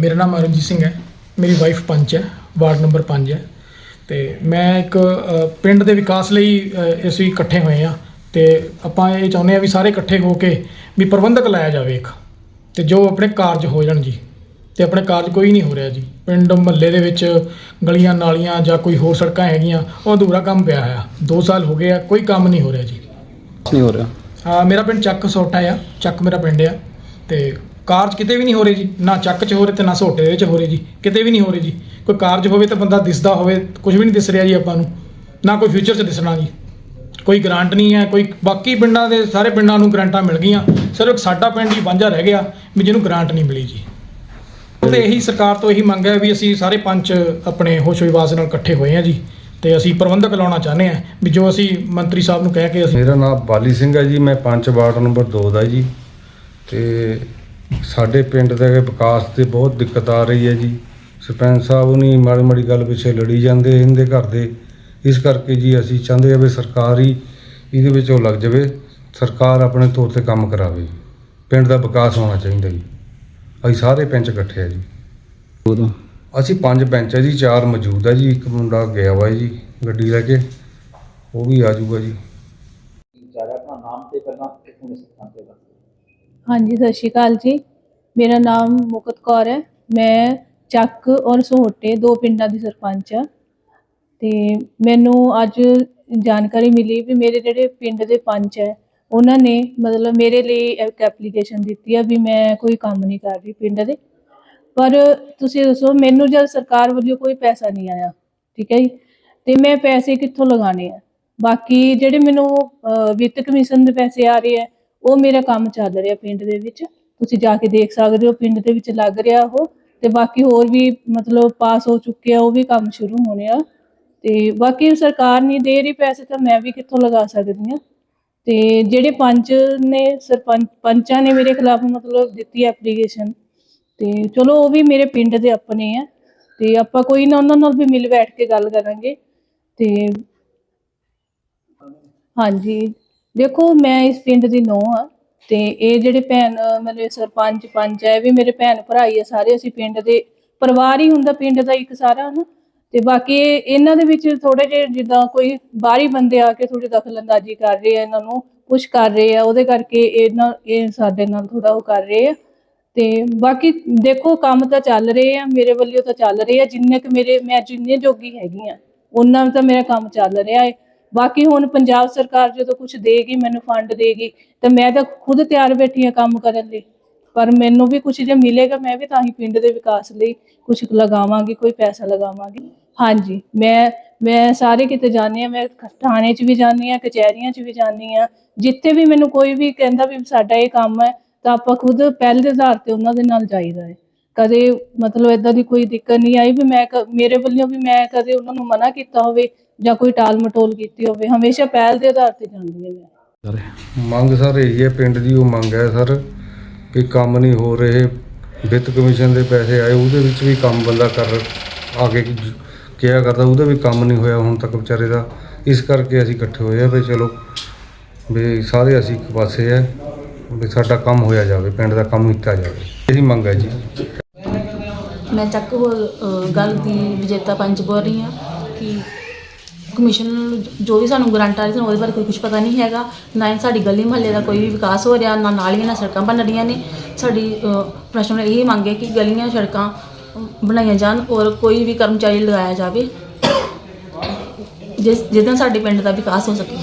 ਮੇਰਾ ਨਾਮ ਅਰਨਜੀਤ ਸਿੰਘ ਹੈ। ਮੇਰੀ ਵਾਈਫ ਪੰਚ ਹੈ ਵਾਰਡ ਨੰਬਰ 5 ਹੈ। ਤੇ ਮੈਂ ਇੱਕ ਪਿੰਡ ਦੇ ਵਿਕਾਸ ਲਈ ਅਸੀਂ ਇਕੱਠੇ ਹੋਏ ਆ ਤੇ ਆਪਾਂ ਇਹ ਚਾਹੁੰਦੇ ਆ ਵੀ ਸਾਰੇ ਇਕੱਠੇ ਹੋ ਕੇ ਵੀ ਪ੍ਰਬੰਧਕ ਲਾਇਆ ਜਾਵੇ ਇੱਕ। ਤੇ ਜੋ ਆਪਣੇ ਕਾਰਜ ਹੋ ਜਾਣ ਜੀ। ਤੇ ਆਪਣੇ ਕਾਰਜ ਕੋਈ ਨਹੀਂ ਹੋ ਰਿਹਾ ਜੀ। ਪਿੰਡ ਮਹੱਲੇ ਦੇ ਵਿੱਚ ਗਲੀਆਂ ਨਾਲੀਆਂ ਜਾਂ ਕੋਈ ਹੋਰ ਸੜਕਾਂ ਹੈਗੀਆਂ ਉਹ ਅਧੂਰਾ ਕੰਮ ਪਿਆ ਹੋਇਆ। 2 ਸਾਲ ਹੋ ਗਏ ਆ ਕੋਈ ਕੰਮ ਨਹੀਂ ਹੋ ਰਿਹਾ ਜੀ। ਨਹੀਂ ਹੋ ਰਿਹਾ। ਹਾਂ ਮੇਰਾ ਪਿੰਡ ਚੱਕ ਸੋਟਾ ਆ। ਚੱਕ ਮੇਰਾ ਪਿੰਡ ਆ। ਤੇ ਕਾਰਜ ਕਿਤੇ ਵੀ ਨਹੀਂ ਹੋ ਰਹੇ ਜੀ, ਨਾ ਚੱਕ 'ਚ ਹੋ ਰਹੇ ਤੇ ਨਾ ਸੋਟੇ ਦੇ ਵਿੱਚ ਹੋ ਰਹੇ ਜੀ, ਕਿਤੇ ਵੀ ਨਹੀਂ ਹੋ ਰਹੇ ਜੀ। ਕੋਈ ਕਾਰਜ ਹੋਵੇ ਤਾਂ ਬੰਦਾ ਦਿਸਦਾ ਹੋਵੇ, ਕੁਝ ਵੀ ਨਹੀਂ ਦਿਸ ਰਿਹਾ ਜੀ ਆਪਾਂ ਨੂੰ। ਨਾ ਕੋਈ ਫਿਊਚਰ 'ਚ ਦਿਸਣਾ ਜੀ। ਕੋਈ ਗ੍ਰਾਂਟ ਨਹੀਂ ਹੈ, ਕੋਈ ਬਾਕੀ ਪਿੰਡਾਂ ਦੇ ਸਾਰੇ ਪਿੰਡਾਂ ਨੂੰ ਗ੍ਰਾਂਟਾਂ ਮਿਲ ਗਈਆਂ। ਸਿਰਫ ਸਾਡਾ ਪਿੰਡ ਹੀ ਵਾਂਝਾ ਰਹਿ ਗਿਆ ਵੀ ਜਿਹਨੂੰ ਗ੍ਰਾਂਟ ਨਹੀਂ ਮਿਲੀ ਜੀ। ਤੇ ਇਹੀ ਸਰਕਾਰ ਤੋਂ ਇਹੀ ਮੰਗ ਹੈ ਵੀ ਅਸੀਂ ਸਾਰੇ ਪੰਚ ਆਪਣੇ ਹੋਸ਼ ਵਿਵਾਸ ਨਾਲ ਇਕੱਠੇ ਹੋਏ ਹਾਂ ਜੀ। ਤੇ ਅਸੀਂ ਪ੍ਰਬੰਧਕ ਲਾਉਣਾ ਚਾਹੁੰਦੇ ਹਾਂ ਵੀ ਜੋ ਅਸੀਂ ਮੰਤਰੀ ਸਾਹਿਬ ਨੂੰ ਕਹਿ ਕੇ ਅਸੀਂ ਮੇਰਾ ਨਾਮ ਬਾਲੀ ਸਿੰਘ ਹੈ ਜੀ, ਮੈਂ ਪੰਚ ਵਾਰਡ ਨੰਬਰ 2 ਦਾ ਜੀ। ਤੇ ਸਾਡੇ ਪਿੰਡ ਦੇ ਵਿਕਾਸ ਤੇ ਬਹੁਤ ਦਿੱਕਤ ਆ ਰਹੀ ਹੈ ਜੀ। ਸਰਪੰਚ ਸਾਹਿਬ ਨਹੀਂ ਮਾੜੀ ਮਾੜੀ ਗੱਲ ਪਿੱਛੇ ਲੜੀ ਜਾਂਦੇ ਇਹਦੇ ਘਰ ਦੇ। ਇਸ ਕਰਕੇ ਜੀ ਅਸੀਂ ਚਾਹੁੰਦੇ ਆ ਵੀ ਸਰਕਾਰ ਹੀ ਇਹਦੇ ਵਿੱਚ ਉਹ ਲੱਗ ਜਾਵੇ। ਸਰਕਾਰ ਆਪਣੇ ਤੌਰ ਤੇ ਕੰਮ ਕਰਾਵੇ। ਪਿੰਡ ਦਾ ਵਿਕਾਸ ਹੋਣਾ ਚਾਹੀਦਾ ਜੀ। ਅਸੀਂ ਸਾਰੇ ਪੰਚ ਇਕੱਠੇ ਆ ਜੀ। ਉਦੋਂ? ਅਸੀਂ ਪੰਜ ਬੈਂਚ ਹੈ ਜੀ ਚਾਰ ਮੌਜੂਦ ਹੈ ਜੀ ਇੱਕ ਮੁੰਡਾ ਗਿਆ ਵਾ ਜੀ ਗੱਡੀ ਲੈ ਕੇ। ਉਹ ਵੀ ਆ ਜਾਊਗਾ ਜੀ। ਹਾਂਜੀ, ਸਤਿ ਸ਼੍ਰੀ ਅਕਾਲ ਜੀ। ਮੇਰਾ ਨਾਮ ਮੁਕਤ ਕੌਰ ਹੈ। ਮੈਂ ਚੱਕ ਔਰ ਸੋਹਟੇ ਦੋ ਪਿੰਡਾਂ ਦੀ ਸਰਪੰਚ ਹਾਂ। ਤੇ ਮੈਨੂੰ ਅੱਜ ਜਾਣਕਾਰੀ ਮਿਲੀ ਵੀ ਮੇਰੇ ਜਿਹੜੇ ਪਿੰਡ ਦੇ ਪੰਚ ਹੈ, ਉਹਨਾਂ ਨੇ ਮਤਲਬ ਮੇਰੇ ਲਈ ਇੱਕ ਐਪਲੀਕੇਸ਼ਨ ਦਿੱਤੀ ਆ ਵੀ ਮੈਂ ਕੋਈ ਕੰਮ ਨਹੀਂ ਕਰ ਰਹੀ ਪਿੰਡ ਦੇ। ਪਰ ਤੁਸੀਂ ਦੱਸੋ, ਮੈਨੂੰ ਜਦ ਸਰਕਾਰ ਵੱਲੋਂ ਕੋਈ ਪੈਸਾ ਨਹੀਂ ਆਇਆ, ਠੀਕ ਹੈ ਜੀ, ਤੇ ਮੈਂ ਪੈਸੇ ਕਿੱਥੋਂ ਲਗਾਣੇ ਆ? ਬਾਕੀ ਜਿਹੜੇ ਮੈਨੂੰ ਵਿੱਤ ਕਮਿਸ਼ਨ ਦੇ ਪੈਸੇ ਆ ਰਹੇ ਆ ਉਹ ਮੇਰਾ ਕੰਮ ਚੱਲ ਰਿਹਾ ਪਿੰਡ ਦੇ ਵਿੱਚ। ਤੁਸੀਂ ਜਾ ਕੇ ਦੇਖ ਸਕਦੇ ਹੋ, ਪਿੰਡ ਦੇ ਵਿੱਚ ਲੱਗ ਰਿਹਾ ਉਹ। ਤੇ ਬਾਕੀ ਹੋਰ ਵੀ ਮਤਲਬ ਪਾਸ ਹੋ ਚੁੱਕੇ ਆ, ਉਹ ਵੀ ਕੰਮ ਸ਼ੁਰੂ ਹੋਣੇ ਆ। ਤੇ ਬਾਕੀ ਸਰਕਾਰ ਨਹੀਂ ਦੇ ਰਹੀ ਪੈਸੇ ਤਾਂ ਮੈਂ ਵੀ ਕਿੱਥੋਂ ਲਗਾ ਸਕਦੀ ਹਾਂ। ਤੇ ਜਿਹੜੇ ਪੰਚ ਨੇ, ਸਰਪੰਚ, ਪੰਚਾਂ ਨੇ ਮੇਰੇ ਖਿਲਾਫ ਮਤਲਬ ਦਿੱਤੀ ਐਪਲੀਕੇਸ਼ਨ ਤੇ ਚਲੋ ਉਹ ਵੀ ਮੇਰੇ ਪਿੰਡ ਦੇ ਆਪਣੇ ਆ। ਤੇ ਆਪਾਂ ਕੋਈ ਨਾ ਉਹਨਾਂ ਨਾਲ ਵੀ ਮਿਲ ਬੈਠ ਕੇ ਗੱਲ ਕਰਾਂਗੇ। ਤੇ ਹਾਂਜੀ। ਦੇਖੋ, ਮੈਂ ਇਸ ਪਿੰਡ ਦੀ ਨੂੰਹ ਆ ਤੇ ਇਹ ਜਿਹੜੇ ਭੈਣ ਮਤਲਬ ਸਰਪੰਚ ਪੰਚ ਹੈ ਇਹ ਵੀ ਮੇਰੇ ਭੈਣ ਭਰਾ ਹੀ ਆ ਸਾਰੇ। ਅਸੀਂ ਪਿੰਡ ਦੇ ਪਰਿਵਾਰ ਹੀ ਹੁੰਦਾ, ਪਿੰਡ ਦਾ ਇੱਕ ਸਾਰਾ, ਹਨਾ? ਤੇ ਬਾਕੀ ਇਹਨਾਂ ਦੇ ਵਿੱਚ ਥੋੜੇ ਜਿਹੇ ਜਿੱਦਾਂ ਕੋਈ ਬਾਹਰੀ ਬੰਦੇ ਆ ਕੇ ਥੋੜੀ ਦਖਲਅੰਦਾਜ਼ੀ ਕਰ ਰਹੇ ਆ, ਇਹਨਾਂ ਨੂੰ ਪੁਸ਼ ਕਰ ਰਹੇ ਆ, ਉਹਦੇ ਕਰਕੇ ਇਹਨਾਂ ਇਹ ਸਾਡੇ ਨਾਲ ਥੋੜਾ ਉਹ ਕਰ ਰਹੇ ਆ। ਤੇ ਬਾਕੀ ਦੇਖੋ, ਕੰਮ ਤਾਂ ਚੱਲ ਰਹੇ ਆ, ਮੇਰੇ ਵੱਲੋਂ ਤਾਂ ਚੱਲ ਰਹੇ ਆ, ਜਿੰਨੇ ਕੁ ਮੇਰੇ, ਮੈਂ ਜਿੰਨੇ ਜੋਗੀ ਹੈਗੀ ਆ, ਉਹਨਾਂ ਤਾਂ ਮੇਰਾ ਕੰਮ ਚੱਲ ਰਿਹਾ ਹੈ ਬਾਕੀ ਹੁਣ ਪੰਜਾਬ ਸਰਕਾਰ ਜਦੋਂ ਕੁਝ ਦੇਗੀ, ਮੈਨੂੰ ਫੰਡ ਦੇਗੀ, ਤਾਂ ਮੈਂ ਤਾਂ ਖੁਦ ਤਿਆਰ ਬੈਠੀ ਆ ਕੰਮ ਕਰਨ ਲਈ। ਪਰ ਮੈਨੂੰ ਵੀ ਕੁਝ ਜੇ ਮਿਲੇਗਾ, ਮੈਂ ਵੀ ਤਾਂ ਹੀ ਪਿੰਡ ਦੇ ਵਿਕਾਸ ਲਈ ਕੁਝ ਲਗਾਵਾਂਗੀ, ਕੋਈ ਪੈਸਾ ਲਗਾਵਾਂਗੀ। ਹਾਂਜੀ, ਮੈਂ ਮੈਂ ਸਾਰੇ ਕਿਤੇ ਜਾਂਦੀ ਆ ਮੈਂ ਥਾਣੇ 'ਚ ਵੀ ਜਾਂਦੀ ਆ ਕਚਹਿਰੀਆਂ 'ਚ ਵੀ ਜਾਂਦੀ ਆ ਜਿੱਥੇ ਵੀ ਮੈਨੂੰ ਕੋਈ ਵੀ ਕਹਿੰਦਾ ਵੀ ਸਾਡਾ ਇਹ ਕੰਮ ਹੈ, ਤਾਂ ਆਪਾਂ ਖੁਦ ਪਹਿਲ ਦੇ ਆਧਾਰ ਤੇ ਉਹਨਾਂ ਦੇ ਨਾਲ ਜਾਈਦਾ ਹੈ। ਕਦੇ ਮਤਲਬ ਇਦਾਂ ਦੀ ਕੋਈ ਦਿੱਕਤ ਨਹੀਂ ਆਈ ਵੀ ਮੈਂ ਮੇਰੇ ਵੱਲੋਂ ਵੀ ਮੈਂ ਕਦੇ ਉਹਨਾਂ ਨੂੰ ਮਨਾ ਕੀਤਾ ਹੋਵੇ ਜਾਂ ਕੋਈ ਟਾਲ ਮਟੋਲ ਕੀਤੀ ਹੋਵੇ ਹਮੇਸ਼ਾ ਪਹਿਲ ਦੇ ਆਧਾਰ ਤੇ ਜਾਂਦੀ ਹਾਂ ਮੈਂ ਮੰਗ ਸਰ ਇਹੀ ਹੈ ਪਿੰਡ ਦੀ ਉਹ ਮੰਗ ਹੈ ਸਰ ਕਿ ਕੰਮ ਨਹੀਂ ਹੋ ਰਹੇ ਵਿੱਤ ਕਮਿਸ਼ਨ ਦੇ ਪੈਸੇ ਆਏ ਉਹਦੇ ਵਿੱਚ ਵੀ ਕੰਮ ਬੰਦਾ ਕਰ ਆਗੇ ਕਿਹਾ ਕਰਦਾ ਉਹਦਾ ਵੀ ਕੰਮ ਨਹੀਂ ਹੋਇਆ ਹੁਣ ਤੱਕ ਵਿਚਾਰੇ ਦਾ। ਇਸ ਕਰਕੇ ਅਸੀਂ ਇਕੱਠੇ ਹੋਏ ਆ ਵੀ ਚਲੋ ਵੀ ਸਾਰੇ ਅਸੀਂ ਇੱਕ ਪਾਸੇ ਹੈ ਵੀ ਸਾਡਾ ਕੰਮ ਹੋਇਆ ਜਾਵੇ ਪਿੰਡ ਦਾ ਕੰਮ ਕੀਤਾ ਜਾਵੇ। ਇਹੀ ਮੰਗ ਹੈ ਜੀ। ਮੈਂ ਚੱਕ ਹੋ ਅ, ਗੱਲ ਦੀ ਵਿਜੇਤਾ ਪੰਚ ਬੋਲ ਰਹੀ ਹਾਂ ਕਿ ਕਮਿਸ਼ਨ ਨੂੰ ਜੋ ਵੀ ਸਾਨੂੰ ਗਰੰਟ ਆ ਰਹੀ ਸਾਨੂੰ ਉਹਦੇ ਬਾਰੇ ਕੋਈ ਕੁਝ ਪਤਾ ਨਹੀਂ ਹੈਗਾ ਨਾ ਹੀ ਸਾਡੀ ਗਲੀ ਮੁਹੱਲੇ ਦਾ ਕੋਈ ਵੀ ਵਿਕਾਸ ਹੋ ਰਿਹਾ ਨਾ ਨਾਲੀਆਂ ਨਾ ਸੜਕਾਂ ਬਣ ਰਹੀਆਂ ਨੇ। ਸਾਡੀ ਅ, ਪ੍ਰਸ਼ਾਸਨ ਨੂੰ ਇਹ ਮੰਗ ਹੈ ਕਿ ਗਲੀਆਂ ਸੜਕਾਂ ਬਣਾਈਆਂ ਜਾਣ ਔਰ ਕੋਈ ਵੀ ਕਰਮਚਾਰੀ ਲਗਾਇਆ ਜਾਵੇ ਜਿਸ ਜਿਸ ਨਾਲ ਸਾਡੇ ਪਿੰਡ ਦਾ ਵਿਕਾਸ ਹੋ ਸਕੇ।